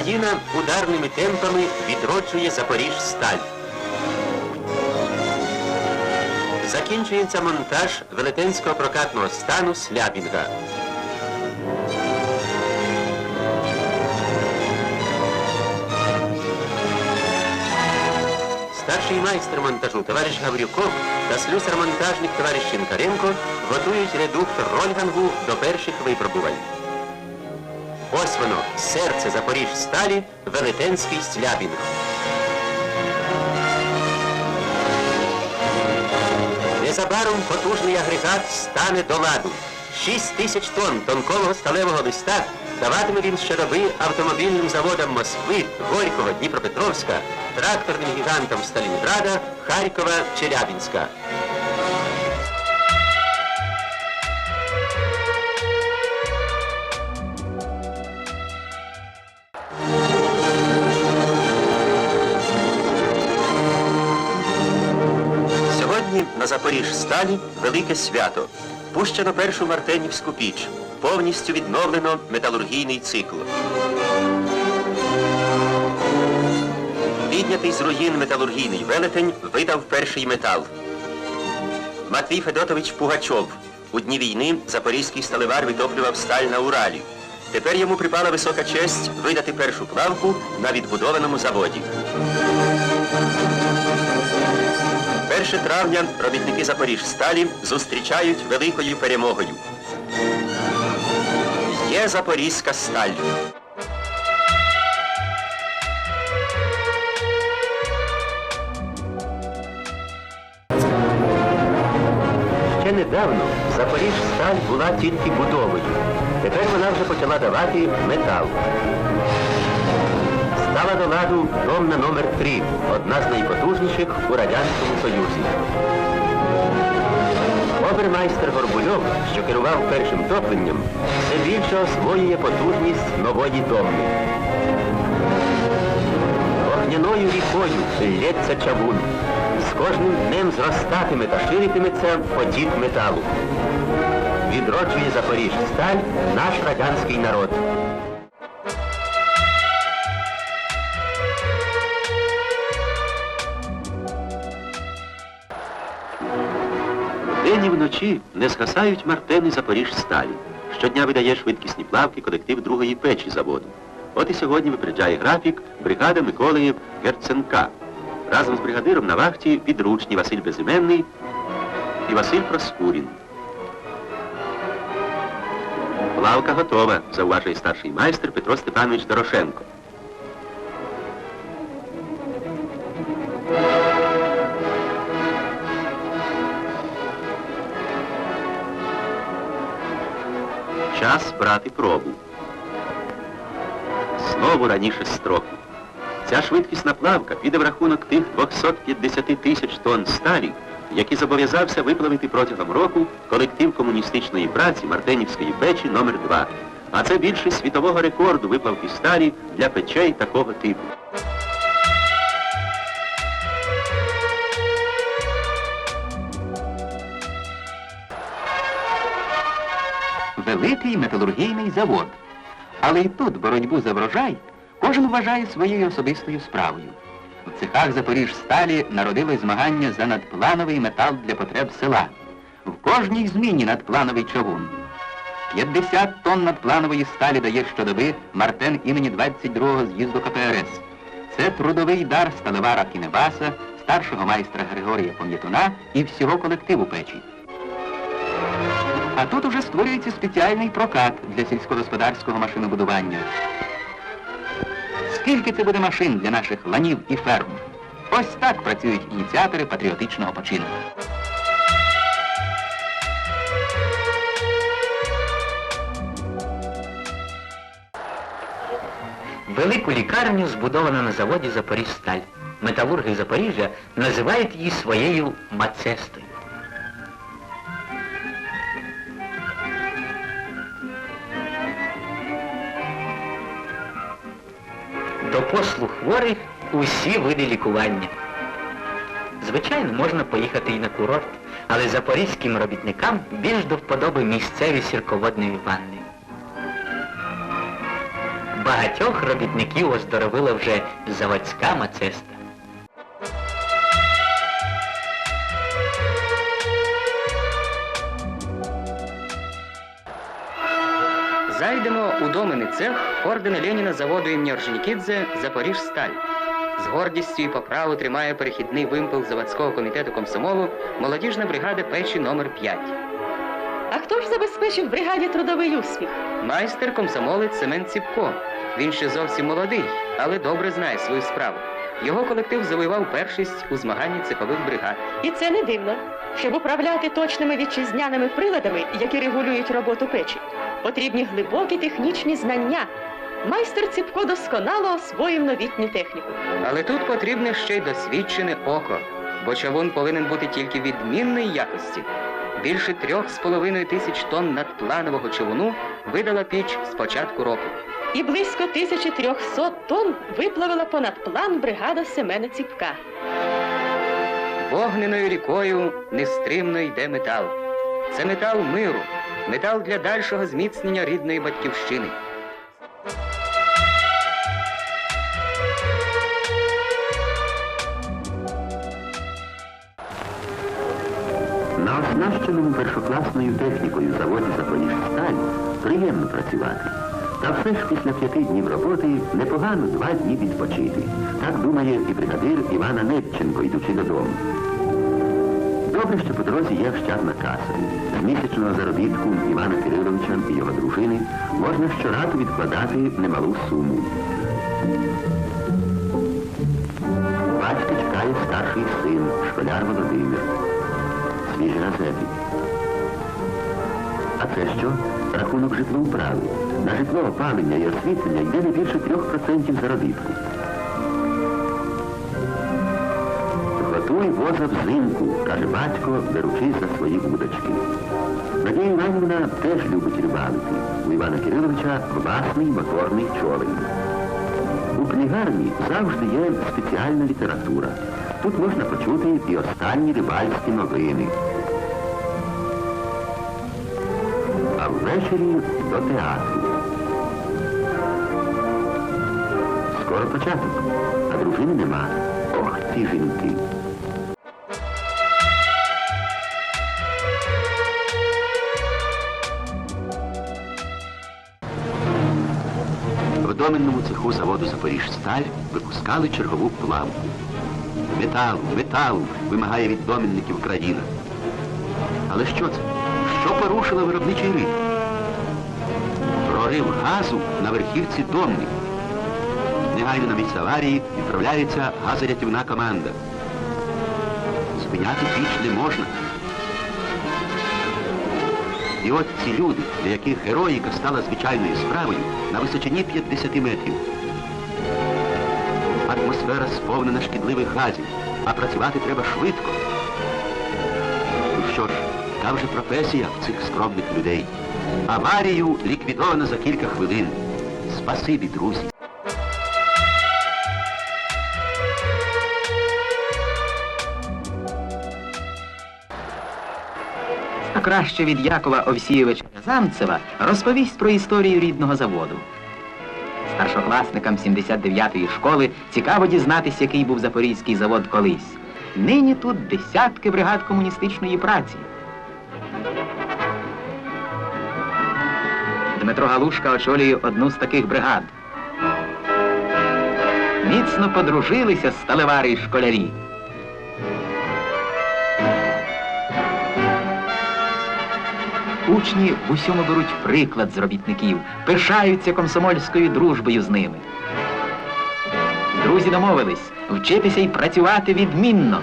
Україна ударними темпами відроджує Запоріжсталь. Закінчується монтаж велетенського прокатного стану Слябінга. Старший майстер монтажу товариш Гаврюков та слюсар-монтажник товариш Шинкаренко готують редуктор Рольгангу до перших випробувань. Ось воно, серце Запоріжсталі, велетенський слябінг. Незабаром потужний агрегат стане до ладу. 6 тисяч тонн тонкого сталевого листа даватиме він щодоби автомобільним заводам Москви, Горького, Дніпропетровська, тракторним гігантам Сталінграда, Харкова, Челябінська. Запоріжсталі велике свято. Пущено першу Мартенівську піч. Повністю відновлено металургійний цикл. Піднятий з руїн металургійний велетень видав перший метал. Матвій Федотович Пугачов. У дні війни запорізький сталевар витоплював сталь на Уралі. Тепер йому припала висока честь видати першу плавку на відбудованому заводі. 1 травня робітники Запоріжсталі зустрічають великою перемогою. Є Запорізька сталь. Ще недавно Запоріжсталь була тільки будовою. Тепер вона вже почала давати метал. Стала до ладу домна номер 3 одна з найпотужніших у Радянському Союзі. Обермайстер Горбульов, що керував першим топленням, все більше освоює потужність нової домни. Вогняною рікою лється чавун. З кожним днем зростатиме та ширитиметься потік металу. Відроджує Запоріжсталь наш радянський народ. Вночі не згасають мартени Запоріжсталі. Щодня видає швидкісні плавки колектив другої печі заводу. От і сьогодні випереджає графік бригада Миколаїв Герценка. Разом з бригадиром на вахті підручні Василь Безіменний і Василь Проскурін. Плавка готова, зауважує старший майстер Петро Степанович Дорошенко. Час брати пробу. Знову раніше строку. Ця швидкісна плавка піде в рахунок тих 250 тисяч тонн сталі, які зобов'язався виплавити протягом року колектив комуністичної праці Мартенівської печі номер 2 А це більше світового рекорду виплавки сталі для печей такого типу. Великий металургійний завод. Але і тут боротьбу за врожай кожен вважає своєю особистою справою. В цехах Запоріжсталі народилось змагання за надплановий метал для потреб села. В кожній зміні надплановий чавун. 50 тонн надпланової сталі дає щодоби Мартен імені 22-го з'їзду КПРС. Це трудовий дар сталевара Кінебаса, старшого майстра Григорія Пом'ятуна і всього колективу печі. А тут уже створюється спеціальний прокат для сільськогосподарського машинобудування. Скільки це буде машин для наших ланів і ферм? Ось так працюють ініціатори патріотичного почину. Велику лікарню збудовано на заводі Запоріжсталь. Металурги Запоріжжя називають її своєю мацестою. До послуг хворих усі види лікування. Звичайно, можна поїхати і на курорт, але запорізьким робітникам більш до вподоби місцеві сірководні ванни. Багатьох робітників оздоровила вже заводська мацеста. Зайдемо у доменний цех ордена Леніна заводу імені Орджонікідзе «Запоріжсталь». З гордістю і по праву тримає перехідний вимпел заводського комітету комсомолу молодіжна бригада печі номер 5 А хто ж забезпечив бригаді трудовий успіх? Майстер комсомолець Семен Ціпко. Він ще зовсім молодий, але добре знає свою справу. Його колектив завоював першість у змаганні цехових бригад. І це не дивно. Щоб управляти точними вітчизняними приладами, які регулюють роботу печі, потрібні глибокі технічні знання. Майстер Ціпко досконало освоїв новітню техніку. Але тут потрібне ще й досвідчене око, бо чавун повинен бути тільки відмінної якості. Більше трьох з половиною тисяч тонн надпланового човуну видала піч з початку року. І близько 1300 тонн виплавила понад план бригада Семена Ціпка. Вогненою рікою нестримно йде метал. Це метал миру, метал для дальшого зміцнення рідної батьківщини. На оснащеному першокласною технікою заводі Запоріжсталь приємно працювати. Та все ж після п'яти днів роботи непогано два дні відпочити. Так думає і бригадир Івана Нетченко, йдучи додому. Добре, що по дорозі є ощадна каса. З місячного заробітку Івана Кириловича і його дружини можна щоразу відкладати немалу суму. Батька чекає старший син, школяр Володимир. Свіжі газети. А це що? Рахунок житлоуправи. На житло, опалення і освітлення йде не більше 3% заробітку. Воза взимку, каже батько, беручись за свої вудочки. Надія Іванівна теж любить рибалити. У Івана Кириловича власний моторний човен. У книгарні завжди є спеціальна література. Тут можна почути і останні рибальські новини. А ввечері до театру. Скоро початок, а дружини нема. Ох, ці жінки. В цеху заводу Запоріжсталь випускали чергову плавку. Метал, метал вимагає від доменників країна. Але що це? Що порушило виробничий ритм? Прорив газу на верхівці домни. Негайно на місце аварії відправляється газорятівна команда. Зупиняти піч не можна. І от ці люди, для яких героїка стала звичайною справою, на височині 50 метрів. Атмосфера сповнена шкідливих газів, а працювати треба швидко. Ну що ж, яка вже професія в цих скромних людей. Аварію ліквідовано за кілька хвилин. Спасибі, друзі. Краще від Якова Овсійовича Рязанцева розповість про історію рідного заводу. Старшокласникам 79-ї школи цікаво дізнатися, який був Запорізький завод колись. Нині тут десятки бригад комуністичної праці. Дмитро Галушка очолює одну з таких бригад. Міцно подружилися сталевари й школярі. Учні в усьому беруть приклад з робітників, пишаються комсомольською дружбою з ними. Друзі домовились вчитися і працювати відмінно.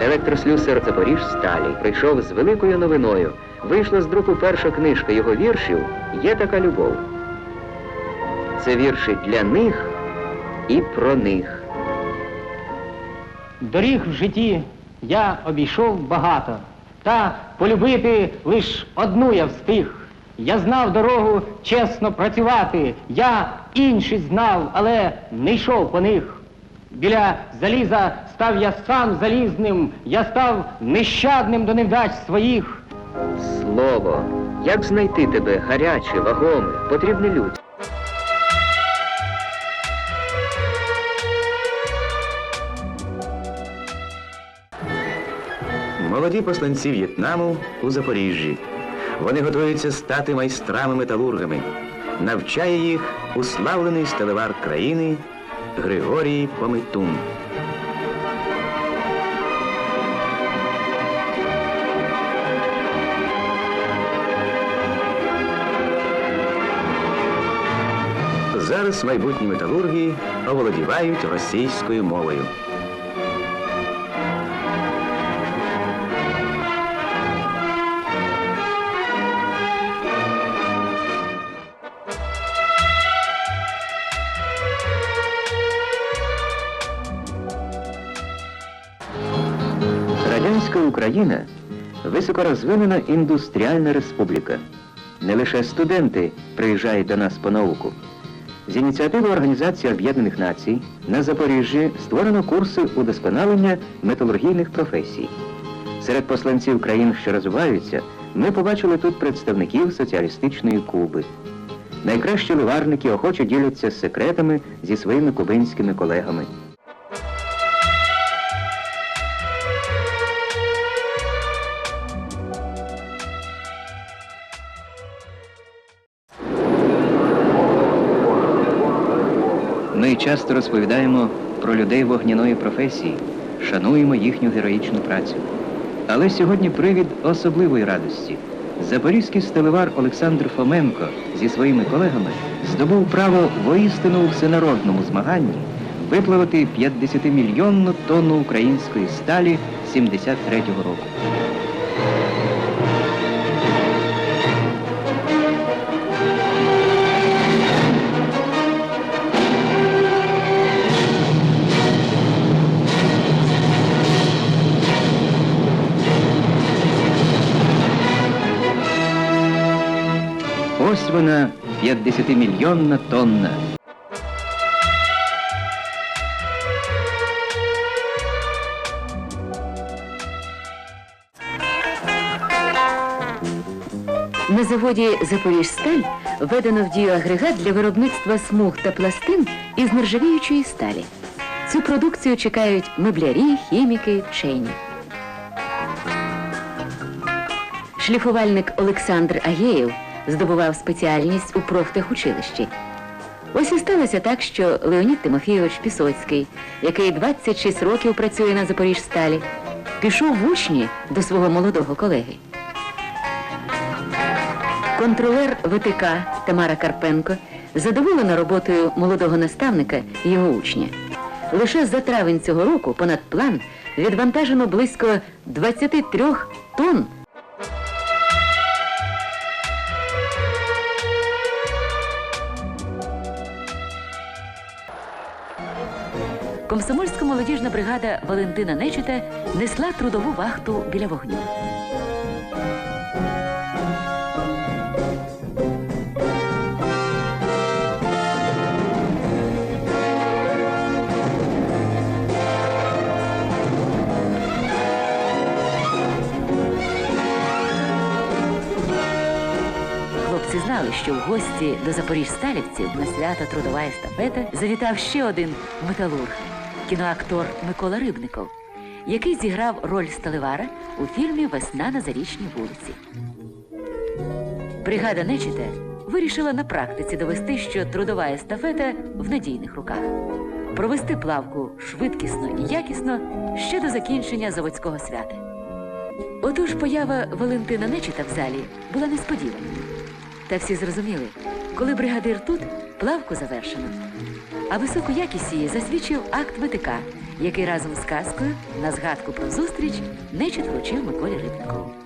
Електрослюсар Запоріжсталі прийшов з великою новиною. Вийшла з друку перша книжка його віршів Є така любов. Це вірші для них і про них. Доріг в житті я обійшов багато, та полюбити лиш одну я встиг. Я знав дорогу чесно працювати, я інші знав, але не йшов по них. Біля заліза став я сам залізним, я став нещадним до невдач своїх. Слово. Як знайти тебе гаряче, вагоме, потрібне людь? Молоді посланці В'єтнаму у Запоріжжі. Вони готуються стати майстрами-металургами. Навчає їх уславлений сталевар країни Григорій Пометун. Зараз майбутні металурги оволодівають російською мовою. Україна високорозвинена індустріальна республіка. Не лише студенти приїжджають до нас по науку. З ініціативи Організації Об'єднаних Націй на Запоріжжі створено курси удосконалення металургійних професій. Серед посланців країн, що розвиваються, ми побачили тут представників соціалістичної Куби. Найкращі ливарники охоче діляться секретами зі своїми кубинськими колегами. Часто розповідаємо про людей вогняної професії, шануємо їхню героїчну працю. Але сьогодні привід особливої радості. Запорізький стелевар Олександр Фоменко зі своїми колегами здобув право воістину у всенародному змаганні виплавити 50-мільйонну тонну української сталі 73-го року. Вона 50-мільйонна тонна. На заводі Запоріжсталь введено в дію агрегат для виробництва смуг та пластин із нержавіючої сталі. Цю продукцію чекають меблярі, хіміки, вчені. Шліфувальник Олександр Агєєв здобував спеціальність у профтехучилищі. Ось і сталося так, що Леонід Тимофійович Пісоцький, який 26 років працює на Запоріжсталі, пішов в учні до свого молодого колеги. Контролер ВТК Тамара Карпенко задоволена роботою молодого наставника і його учня. Лише за травень цього року понад план відвантажено близько 23 тонн Комсомольська молодіжна бригада Валентина Нечита несла трудову вахту біля вогню. Хлопці знали, що в гості до запоріжсталівців на свято трудова естафета завітав ще один металург кіноактор Микола Рибников, який зіграв роль сталевара у фільмі Весна на зарічній вулиці. Бригада Нечите вирішила на практиці довести, що трудова естафета в надійних руках. Провести плавку швидкісно і якісно ще до закінчення заводського свята. Отож поява Валентина Нечита в залі була несподівана. Та всі зрозуміли, коли бригадир тут, плавку завершено. А високу якість її засвідчив акт ВТК, який разом з казкою на згадку про зустріч не вручив Миколі Рибникову.